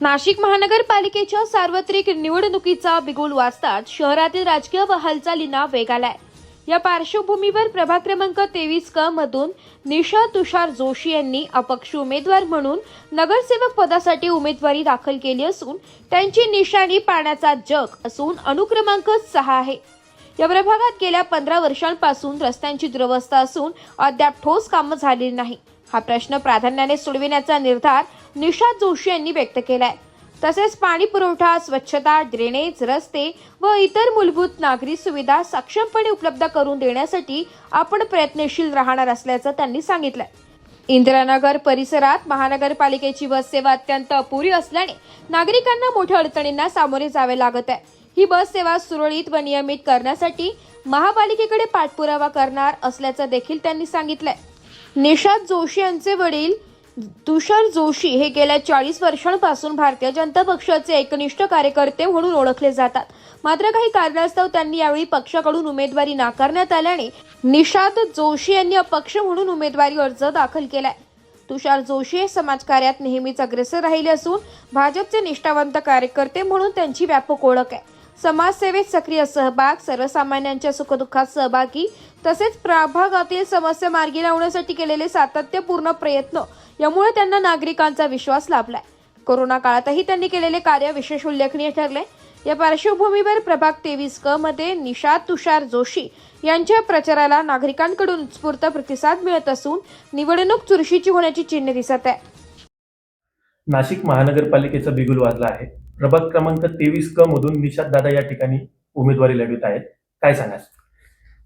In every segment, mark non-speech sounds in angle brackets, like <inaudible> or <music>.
नाशिक महानगरपालिकेच्या सार्वत्रिक निवडणुकीचा बिगुल वाजताच शहरातील राजकीय हालचालींना वेग आलाय. या पार्श्वभूमीवर प्रभाग क्रमांक तेवीस क मधून निशा तुषार जोशी यांनी अपक्ष उमेदवार म्हणून नगरसेवक पदासाठी उमेदवारी दाखल केली असून त्यांची निशाणी पाण्याचा जग असून अनुक्रमांक सहा आहे. या प्रभागात गेल्या पंधरा वर्षांपासून रस्त्यांची दुरवस्था असून अद्याप ठोस कामं झालेली नाही हा प्रश्न प्राधान्याने सोडविण्याचा निर्धार निषाद जोशी यांनी व्यक्त केलाय. तसेच पाणी पुरवठा स्वच्छता ड्रेनेज रस्ते व इतर मूलभूत नागरी सुविधा सक्षमपणे उपलब्ध करून देण्यासाठी आपण प्रयत्नशील राहणार असल्याचं त्यांनी सांगितलंय. इंदिरानगर परिसरात महानगरपालिकेची बससेवा अत्यंत अपुरी असल्याने नागरिकांना मोठ्या अडचणींना सामोरे जावे लागत आहे. ही बस सेवा सुरळीत व नियमित करण्यासाठी महापालिकेकडे पाठपुरावा करणार असल्याचं देखील त्यांनी सांगितलंय. निषाद जोशी यांचे वडील तुषार जोशी हे गेल्या चाळीस वर्षांपासून भारतीय जनता पक्षाचे एकनिष्ठ कार्यकर्ते म्हणून ओळखले जातात. मात्र काही कारणास्तव त्यांनी यावेळी पक्षाकडून उमेदवारी नाकारण्यात आल्याने निषाद जोशी यांनी अपक्ष म्हणून उमेदवारी अर्ज दाखल केलाय. तुषार जोशी हे समाजकार्यात नेहमीच अग्रेसर राहिले असून भाजपचे निष्ठावंत कार्यकर्ते म्हणून त्यांची व्यापक ओळख आहे. समाजसेवेत सक्रिय सहभाग सर्वसामान्यांच्या सुखदुःखात सहभागी तसेच प्रभागातील समस्या मार्गी लावण्यासाठी केलेले सातत्यपूर्ण प्रयत्न यामुळे त्यांना नागरिकांचा विश्वास लाभलाय. कोरोना काळातही त्यांनी केलेले कार्य विशेष उल्लेखनीय ठरले. या पार्श्वभूमीवर प्रभाग तेवीस क मध्ये निषाद तुषार जोशी यांच्या प्रचाराला नागरिकांकडून उत्स्फूर्त प्रतिसाद मिळत असून निवडणूक चुरशीची होण्याची चिन्हे दिसत आहे नाशिक महानगरपालिकेचा बिगुल वाजला आहे. प्रभाग क्रमांक तेवीस क मधून निषाद दादा या ठिकाणी उमेदवारी लढवित आहेत. काय सांगाल?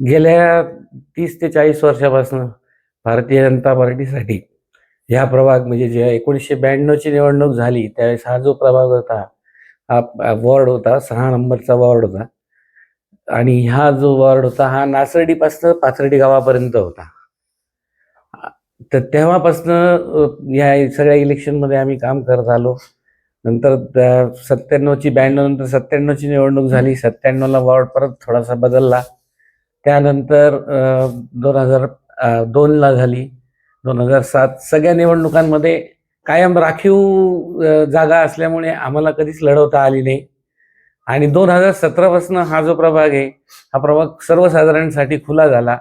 गेल्या तीस ते चाळीस वर्षापासून भारतीय जनता पार्टीसाठी ह्या प्रभाग म्हणजे जे एकोणीसशे ब्याण्णवची निवडणूक झाली त्यावेळेस हा जो प्रभाग होता हा वॉर्ड होता सहा नंबरचा वॉर्ड होता. आणि हा जो वॉर्ड होता हा नासर्डीपासून पाथर्डी गावापर्यंत होता. तर तेव्हापासनं या सगळ्या इलेक्शनमध्ये आम्ही काम करत आलो. नंतर सत्त्याण्णवची ब्याण्णव नंतर सत्त्याण्णवची निवडणूक झाली. सत्त्याण्णवला वॉर्ड परत थोडासा बदलला. त्यानंतर दोन हजार दोनला झाली. दोन हजार सात सगळ्या निवडणुकांमध्ये कायम राखीव जागा असल्यामुळे आम्हाला कधीच लढवता आली नाही. आणि दोन हजार सतरापासून हा जो प्रभाग आहे हा प्रभाग सर्वसाधारणसाठी खुला झाला.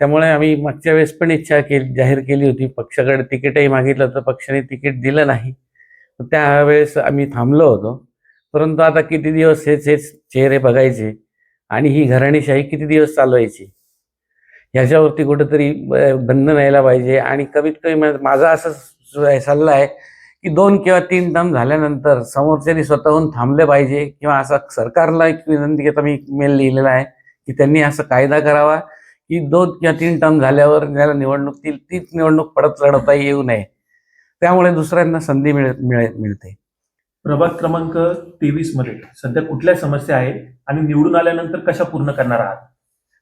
त्यामुळे आम्ही मागच्या वेळेस पण इच्छा केली जाहीर केली होती. पक्षाकडे तिकीटही मागितलं तर पक्षाने तिकीट दिलं नाही. तर त्यावेळेस आम्ही थांबलो होतो. परंतु आता किती दिवस हेच हेच चेहरे बघायचे आणि ही घराणेशाही किती दिवस चालवायची? ह्याच्यावरती कुठेतरी बंधन यायला पाहिजे. आणि कमीत कमी म्हणजे माझा असं सल्ला आहे की दोन किंवा तीन टर्म झाल्यानंतर समोरच्यानी स्वतःहून थांबले पाहिजे किंवा असा सरकारला एक विनंती घेता आता मी मेल लिहिलेला आहे की त्यांनी असा कायदा करावा की दोन किंवा तीन टर्म झाल्यावर ज्याला निवडणूक ती तीच निवडणूक पडत लढवता येऊ नये. त्यामुळे दुसऱ्यांना संधी मिळ मिळे मिळते. प्रभाग क्रमांक तेवीसमध्ये सध्या कुठल्या समस्या आहेत आणि निवडून आल्यानंतर कशा पूर्ण करणार आहात?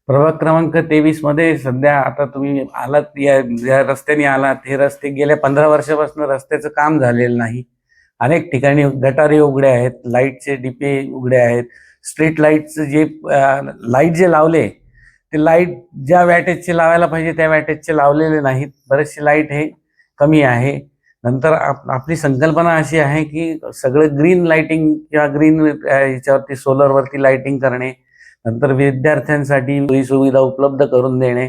प्रभाग क्रमांक तेवीसमध्ये सध्या आता तुम्ही आलात या ज्या रस्त्याने आलात हे रस्ते गेल्या पंधरा वर्षापासून रस्त्याचं काम झालेलं नाही. अनेक ठिकाणी गटारे उघडे आहेत लाईटचे डिपे उघडे आहेत. स्ट्रीट लाईटचं जे लाइट जे लावले ते लाइट ज्या वॅटेजचे लावायला पाहिजे त्या वॅटेजचे लावलेले नाहीत. बरेचसे लाइट हे कमी आहे. नंतर आप आपली संकल्पना अशी आहे की सगळं ग्रीन लाइटिंग किंवा ग्रीन याच्यावरती सोलरवरती लाइटिंग करणे नंतर विद्यार्थ्यांसाठी सोयी सुविधा उपलब्ध करून देणे.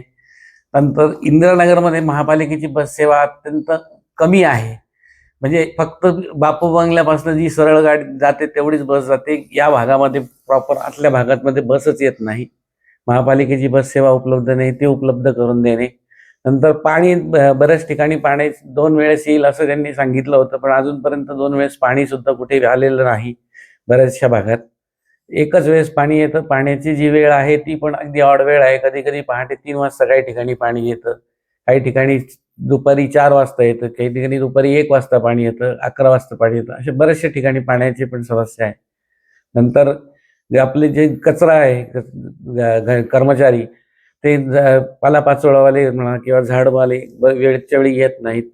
नंतर इंदिरानगरमध्ये महापालिकेची बस सेवा अत्यंत कमी आहे. म्हणजे फक्त बापू बंगल्यापासून जी सरळ गाडी जाते तेवढीच बस जाते. या भागामध्ये प्रॉपर आतल्या भागामध्ये बसच येत नाही. महापालिकेची बस सेवा उपलब्ध नाही ती उपलब्ध करून देणे. नंतर पाणी बऱ्याच ठिकाणी पाणी दोन वेळेस येईल असं त्यांनी सांगितलं होतं पण अजूनपर्यंत दोन वेळेस पाणी सुद्धा कुठे आलेलं नाही बऱ्याचशा भागात. एकच वेळेस पाणी येतं पाण्याची जी वेळ आहे ती पण अगदी ऑड वेळ आहे. कधी कधी पहाटे तीन वाजता काही ठिकाणी पाणी येतं काही ठिकाणी दुपारी चार वाजता येतं काही ठिकाणी दुपारी एक वाजता पाणी येतं अकरा वाजता पाणी येतं अशा बऱ्याचशा ठिकाणी पाण्याची पण समस्या आहे. नंतर आपले जे कचरा आहे कर्मचारी ते पालापाचोळावाले म्हणा किंवा झाडवाले वेळच्या वेळी येत नाहीत.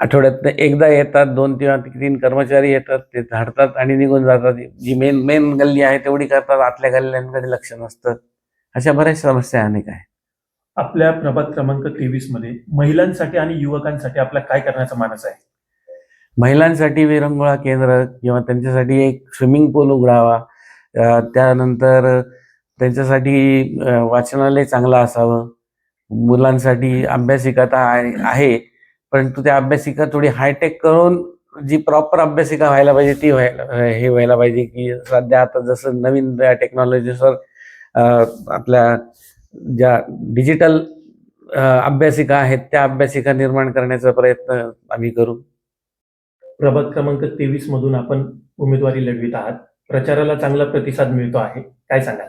आठवड्यात एकदा येतात दोन किंवा तीन कर्मचारी येतात ते झाडतात आणि निघून जातात. जी मेन मेन गल्ली आहे तेवढी करतात आतल्या गल्ल्यांकडे लक्ष नसतं. अशा बऱ्याच समस्या अनेक आहेत. आपल्या प्रभाग क्रमांक तेवीसमध्ये महिलांसाठी आणि युवकांसाठी आपला काय करण्याचा मानस आहे? महिलांसाठी विरंगुळा केंद्र किंवा त्यांच्यासाठी एक स्विमिंग पूल उघडावा. त्यानंतर त्यांच्यासाठी वाचनालय चांगलं असावं. मुलांसाठी अभ्यासिका तर आहे आहे, परंतु त्या अभ्यासिका थोडी हायटेक करून जी प्रॉपर अभ्यासिका व्हायला पाहिजे ती व्हायला हे व्हायला पाहिजे की सध्या आता जसं नवीन टेक्नॉलॉजीसवर आपल्या ज्या डिजिटल अभ्यासिका आहेत त्या अभ्यासिका निर्माण करण्याचा प्रयत्न आम्ही करू. प्रभाग क्रमांक तेवीस मधून आपण उमेदवारी लढवित आहात. प्रचाराला चांगला प्रतिसाद मिळतो आहे. काय सांगाल?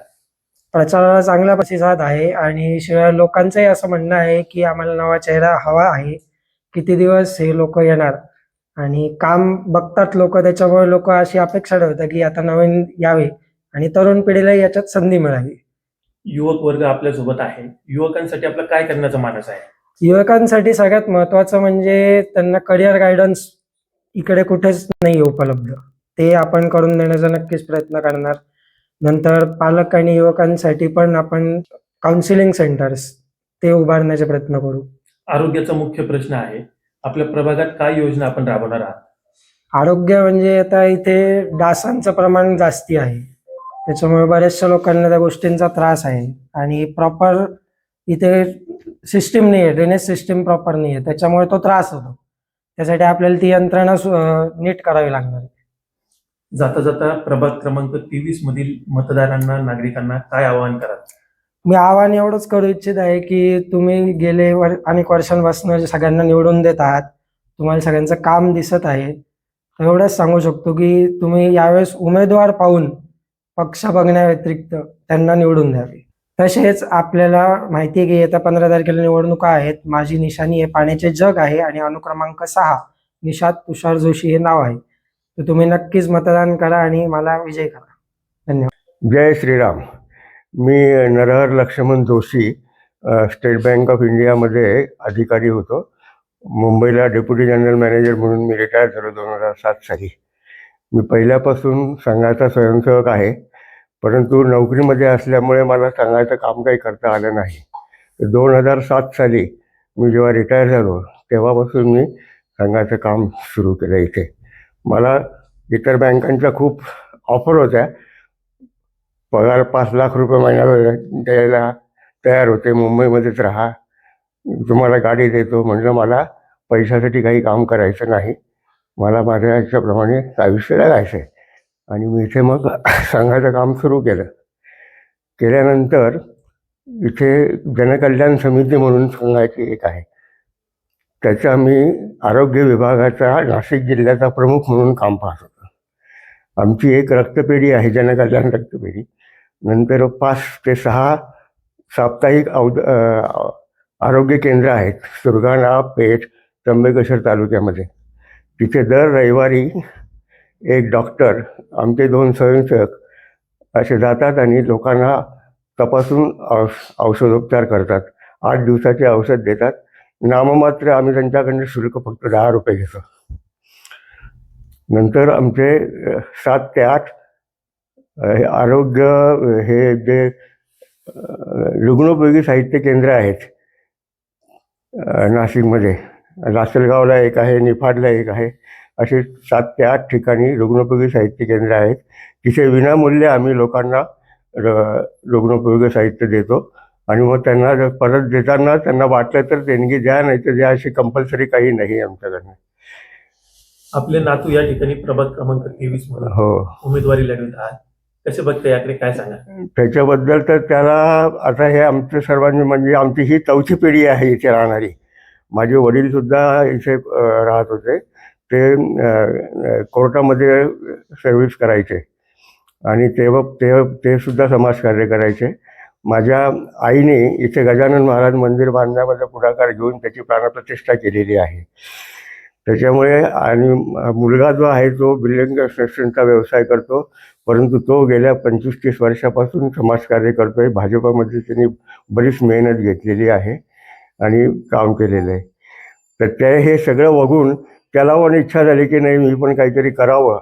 प्रचाराला चांगला प्रतिसाद आहे आणि शिवाय लोकांचंही असं म्हणणं आहे की आम्हाला नवा चेहरा हवा आहे. किती दिवस हे लोक येणार? आणि काम बघतात लोक त्याच्यामुळे लोक अशी अपेक्षा ठेवतात की आता नवीन यावे आणि तरुण पिढीला याच्यात संधी मिळावी. युवक वर्ग आपल्यासोबत आहे. युवकांसाठी आपलं काय करण्याचा मानस आहे? युवकांसाठी सगळ्यात महत्वाचं म्हणजे त्यांना करिअर गायडन्स इकडे कुठेच नाही उपलब्ध. ते आपण करून देण्याचा नक्कीच प्रयत्न करणार. नंतर पालक आणि युवकांसाठी पण आपण काउन्सिलिंग सेंटर्स ते उभारण्याचे प्रयत्न करू. आरोग्याचा मुख्य प्रश्न आहे आपल्या प्रभागात काय योजना आपण राबवणार आहात? आरोग्य म्हणजे आता इथे डासांचं प्रमाण जास्ती आहे. त्याच्यामुळे बऱ्याचशा लोकांना त्या गोष्टींचा त्रास आहे. आणि प्रॉपर इथे सिस्टीम नाही आहे ड्रेनेज सिस्टीम प्रॉपर नाही आहे त्याच्यामुळे तो त्रास होतो. त्यासाठी आपल्याला ती यंत्रणा नीट करावी लागणार जाता जाता प्रभाग क्रमांक तेवीस मधील मतदारांना नागरिकांना काय आवाहन करा मी आव्हान एवढंच करू इच्छित आहे की तुम्ही गेले वर अनेक वर्षांपासून जे सगळ्यांना निवडून देत आहात. तुम्हाला सगळ्यांचं काम दिसत आहे. तर एवढंच सांगू शकतो की तुम्ही यावेळेस उमेदवार पाहून पक्ष बघण्याव्यतिरिक्त त्यांना निवडून द्यावे. तसेच आपल्याला माहिती आहे की येत्या पंधरा तारखेला निवडणुका आहेत. माझी निशाणी आहे पाण्याचे जग आहे आणि अनुक्रमांक सहा निषाद तुषार जोशी हे नाव आहे. तर तुम्ही नक्कीच मतदान करा आणि मला विजय करा. जय श्रीराम. मी Narhar Laxman Joshi state bank of इंडियामध्ये अधिकारी होतो. मुंबईला डेप्युटी जनरल मॅनेजर म्हणून मी रिटायर झालो दोन हजार सात साली. मी पहिल्यापासून संघाचा स्वयंसेवक आहे परंतु नोकरीमध्ये असल्यामुळे मला संघाचं काम काही करता आलं नाही. दोन हजार सात साली मी जेव्हा रिटायर झालो तेव्हापासून मी संघाचं काम सुरू केलं इथे. मला इतर बँकांच्या खूप ऑफर होत्या. पगार पाच लाख रुपये महिन्याला द्यायला तयार होते. मुंबईमध्येच राहा. तुम्हाला गाडी देतो म्हणलं मला पैशासाठी काही काम करायचं नाही. मला माझ्या याच्याप्रमाणे आयुष्य जगायचं आहे आणि मी इथे मग <coughs> संघाचं काम सुरू केलं. केल्यानंतर इथे जनकल्याण समिती म्हणून संघाची एक आहे. त्याचा मी आरोग्य विभागाचा नाशिक जिल्ह्याचा प्रमुख म्हणून काम पाहत होतो. आमची एक रक्तपेढी आहे जनकल्याण रक्तपेढी. नंतर पाच ते सहा साप्ताहिक औद आरोग्य केंद्र आहेत सुरगाणा पेठ त्र्यंबकेश्वर तालुक्यामध्ये. तिथे दर रविवारी एक डॉक्टर आमचे दोन स्वयंसेवक असे जातात आणि लोकांना तपासून औष औषधोपचार करतात. आठ दिवसाचे औषध देतात. नाममात्र आम्ही त्यांच्याकडनं शुल्क फक्त दहा रुपये घेतो. नंतर आमचे सात ते आठ हे आरोग्य हे जे रुग्णोपयोगी साहित्य केंद्र आहेत नाशिकमध्ये. लासलगावला एक आहे निफाडला एक आहे. असे सात ते आठ ठिकाणी रुग्णोपयोगी साहित्य केंद्र आहेत. तिथे विनामूल्य आम्ही लोकांना र- रुग्णोपयोगी साहित्य देतो. आणि मग त्यांना जर परत देताना त्यांना वाटलं तर देणगी द्या नाही तर द्या अशी कंपल्सरी काही नाही आमच्याकडनं. आपले नातू या ठिकाणी प्रभाग क्रमांक तेवीस हो. उमेदवारी लढवित आहात. कसे बघते याकडे काय सांगा? त्याच्याबद्दल तर त्याला आता हे आमच्या सर्वांनी म्हणजे आमची ही चौथी पिढी आहे इथे राहणारी. माझे वडील सुद्धा इथे राहत होते. ते कोर्टामध्ये सर्व्हिस करायचे. आणि तेव्हा ते ते सुद्धा समाजकार्य करायचे. माझ्या आईने इथे गजानन महाराज मंदिर बांधण्यामध्ये पुढाकार घेऊन त्याची प्राणप्रतिष्ठा केलेली आहे. त्याच्यामुळे आणि मुलगा जो आहे तो बिल्डिंग कन्स्ट्रक्शनचा व्यवसाय करतो परंतु तो गेल्या पंचवीस तीस वर्षापासून समाजकार्य करतो आहे भाजपामध्ये त्यांनी बरीच मेहनत घेतलेली आहे आणि काम केलेलं आहे. तर ते हे सगळं बघून त्याला पण इच्छा झाली की नाही मी पण काहीतरी करावं.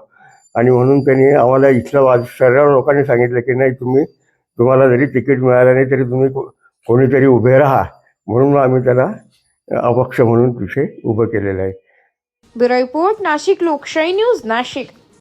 आणि म्हणून त्यांनी आम्हाला इथलं वाज सर्व लोकांनी सांगितलं की नाही तुम्ही तुम्हाला जरी तिकीट मिळालं नाही तरी तुम्ही को- कोणीतरी उभे राहा. म्हणून आम्ही त्याला अपक्ष म्हणून तिथे उभं केलेलं आहे. ब्युरो रिपोर्ट नाशिक लोकशाही न्यूज नाशिक.